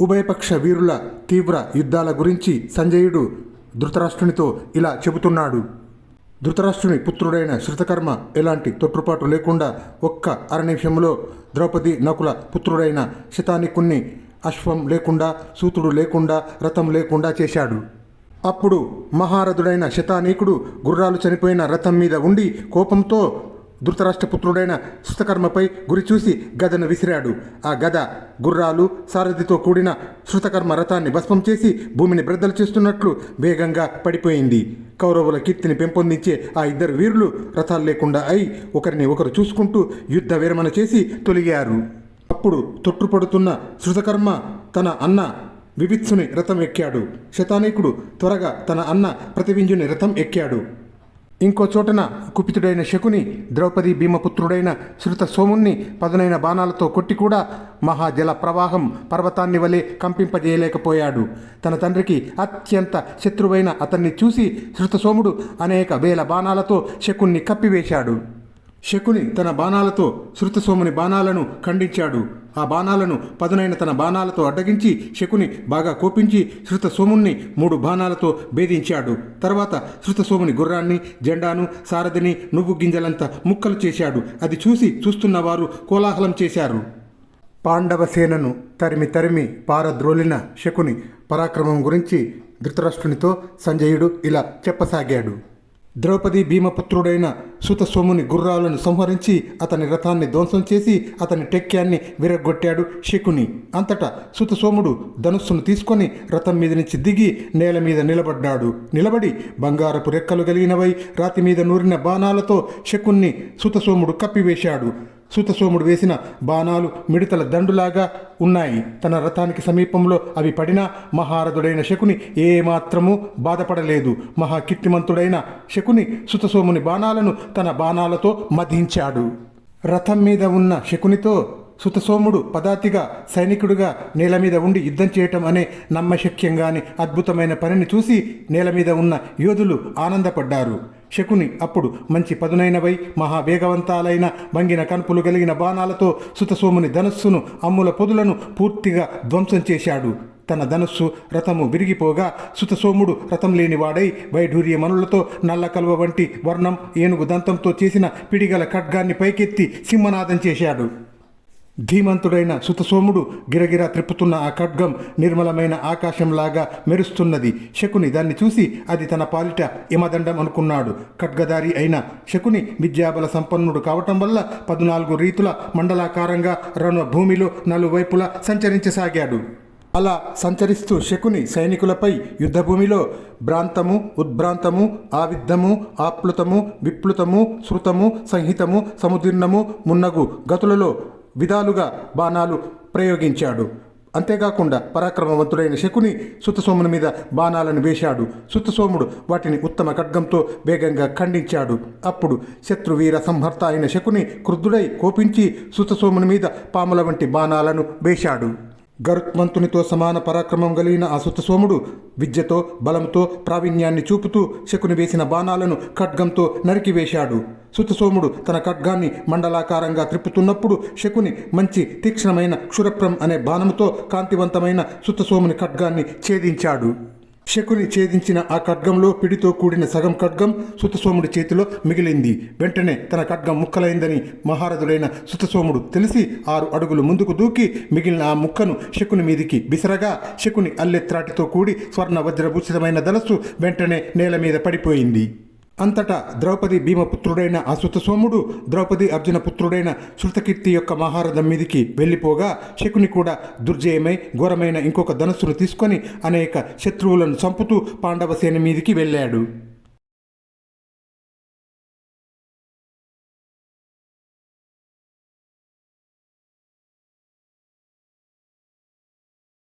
ఉభయపక్ష వీరుల తీవ్ర యుద్ధాల గురించి సంజయుడు ధృతరాష్ట్రునితో ఇలా చెబుతున్నాడు. ధృతరాష్ట్రుని పుత్రుడైన శృతకర్మ ఎలాంటి తొట్టుపాటు లేకుండా ఒక్క అర నిమిషంలో ద్రౌపది నకుల పుత్రుడైన శతానికుణ్ణి అశ్వం లేకుండా సూతుడు లేకుండా రథం లేకుండా చేశాడు. అప్పుడు మహారథుడైన శతానీకుడు గుర్రాలు చనిపోయిన రథం మీద ఉండి కోపంతో ధృతరాష్ట్రపుత్రుడైన శృతకర్మపై గురి చూసి గదను విసిరాడు. ఆ గద గుర్రాలు సారథితో కూడిన శృతకర్మ రథాన్ని భస్మం చేసి భూమిని బ్రద్దలు చేస్తున్నట్లు వేగంగా పడిపోయింది. కౌరవుల కీర్తిని పెంపొందించే ఆ ఇద్దరు వీరులు రథాలు లేకుండా అయి ఒకరిని ఒకరు చూసుకుంటూ యుద్ధ విరమణ చేసి తొలిగారు. అప్పుడు తొట్టుపడుతున్న శృతకర్మ తన అన్న వివిత్సుని రథం ఎక్కాడు. శతానీకుడు త్వరగా తన అన్న ప్రతివింజుని రథం ఎక్కాడు. ఇంకో చోటన కుపితుడైన శకుని ద్రౌపది భీమపుత్రుడైన శృత సోముణ్ణి పదునైన బాణాలతో కొట్టి కూడా మహాజల ప్రవాహం పర్వతాన్ని వలె కంపింపజేయలేకపోయాడు. తన తండ్రికి అత్యంత శత్రువైన అతన్ని చూసి శృత సోముడు అనేక వేల బాణాలతో శకుణ్ణి కప్పివేశాడు. శకుని తన బాణాలతో శృతసోముని బాణాలను ఖండించాడు. ఆ బాణాలను పదునైన తన బాణాలతో అడ్డగించి శకుని బాగా కోపించి శృతసోముణ్ణి మూడు బాణాలతో భేదించాడు. తర్వాత శృతసోముని గుర్రాన్ని జెండాను సారథిని నువ్వు గింజలంతా ముక్కలు చేశాడు. అది చూసి చూస్తున్నవారు కోలాహలం చేశారు. పాండవ సేనను తరిమి తరిమి పారద్రోలిన శకుని పరాక్రమం గురించి ధృతరాష్ట్రునితో సంజయుడు ఇలా చెప్పసాగాడు. ద్రౌపది భీమపుత్రుడైన సుతసోముని గుర్రాలను సంహరించి అతని రథాన్ని ధ్వంసం చేసి అతని టెక్యాన్ని విరగొట్టాడు శకుని. అంతటా సుతసోముడు ధనుస్సును తీసుకొని రథం మీద నుంచి దిగి నేల మీద నిలబడ్డాడు. నిలబడి బంగారపు రెక్కలు కలిగినవై రాతి మీద నూరిన బాణాలతో శకున్ని సుతసోముడు కప్పివేశాడు. సూతసోముడు వేసిన బాణాలు మిడతల దండులాగా ఉన్నాయి. తన రథానికి సమీపంలో అవి పడినా మహారథుడైన శకుని ఏమాత్రమూ బాధపడలేదు. మహాకీర్తిమంతుడైన శకుని సుతసోముని బాణాలను తన బాణాలతో మధించాడు రథం మీద ఉన్న శకునితో సుతసోముడు పదాతిగా సైనికుడిగా నేల మీద ఉండి యుద్ధం చేయటం అనే నమ్మశక్యంగాని అద్భుతమైన పనిని చూసి నేల మీద ఉన్న యోధులు ఆనందపడ్డారు. శకుని అప్పుడు మంచి పదునైనవై మహావేగవంతాలైన వంగిన కనుపులు కలిగిన బాణాలతో సుతసోముని ధనస్సును అమ్ముల పొదులను పూర్తిగా ధ్వంసం చేశాడు. తన ధనస్సు రథము విరిగిపోగా సుతసోముడు రథం లేనివాడై వైఢూర్య మనులతో నల్ల కలువ వంటి వర్ణం ఏనుగు దంతంతో చేసిన పిడిగల ఖడ్గాన్ని పైకెత్తి సింహనాదం చేశాడు. ధీమంతుడైన సుతసోముడు గిరగిరా త్రిప్పుతున్న ఆ ఖడ్గం నిర్మలమైన ఆకాశంలాగా మెరుస్తున్నది. శకుని దాన్ని చూసి అది తన పాలిట యమదండం అనుకున్నాడు. ఖడ్గదారి అయిన శకుని విద్యాబల సంపన్నుడు కావటం వల్ల పద్నాలుగు రీతుల మండలాకారంగా రణ భూమిలో నలువైపులా సంచరించసాగాడు. అలా సంచరిస్తూ శకుని సైనికులపై యుద్ధభూమిలో భ్రాంతము ఉద్భ్రాంతము ఆవిద్ధము ఆప్లుతము విప్లుతము శృతము సంహితము సముదీర్ణము మున్నగు గతులలో విధాలుగా బాణాలు ప్రయోగించాడు. అంతేకాకుండా పరాక్రమవంతుడైన శకుని సుతసోముని మీద బాణాలను వేశాడు. సుతసోముడు వాటిని ఉత్తమ ఖడ్గంతో వేగంగా ఖండించాడు. అప్పుడు శత్రువీర సంహర్త అయిన శకుని క్రుద్ధుడై కోపించి సుతసోముని మీద పాముల వంటి బాణాలను వేశాడు. గరుత్మంతునితో సమాన పరాక్రమం కలిగిన ఆ సుతసోముడు విద్యతో బలంతో ప్రావీణ్యాన్ని చూపుతూ శకుని వేసిన బాణాలను ఖడ్గంతో నరికివేశాడు సుతసోముడు తన ఖడ్గాన్ని మండలాకారంగా త్రిప్పుతున్నప్పుడు శకుని మంచి తీక్షణమైన క్షురప్రం అనే బాణముతో కాంతివంతమైన సుతసోముని ఖడ్గాన్ని ఛేదించాడు. శకుని ఛేదించిన ఆ ఖడ్గంలో పిడితో కూడిన సగం ఖడ్గం సుతసోముడి చేతిలో మిగిలింది. వెంటనే తన ఖడ్గం ముక్కలైందని మహారథుడైన సుతసోముడు తెలిసి ఆరు అడుగులు ముందుకు దూకి మిగిలిన ఆ ముక్కను శకుని మీదికి విసరగా శకుని అల్లెత్రాటితో కూడి స్వర్ణ వజ్రభూషితమైన ధనస్సు వెంటనే నేల మీద పడిపోయింది. అంతటా ద్రౌపది భీమపుత్రుడైన ఆ సుతసోముడు ద్రౌపది అర్జున పుత్రుడైన శృతకీర్తి యొక్క మహారథం మీదికి వెళ్ళిపోగా శకుని కూడా దుర్జయమై ఘోరమైన ఇంకొక ధనస్సును తీసుకొని అనేక శత్రువులను చంపుతూ పాండవ సేన మీదికి వెళ్ళాడు.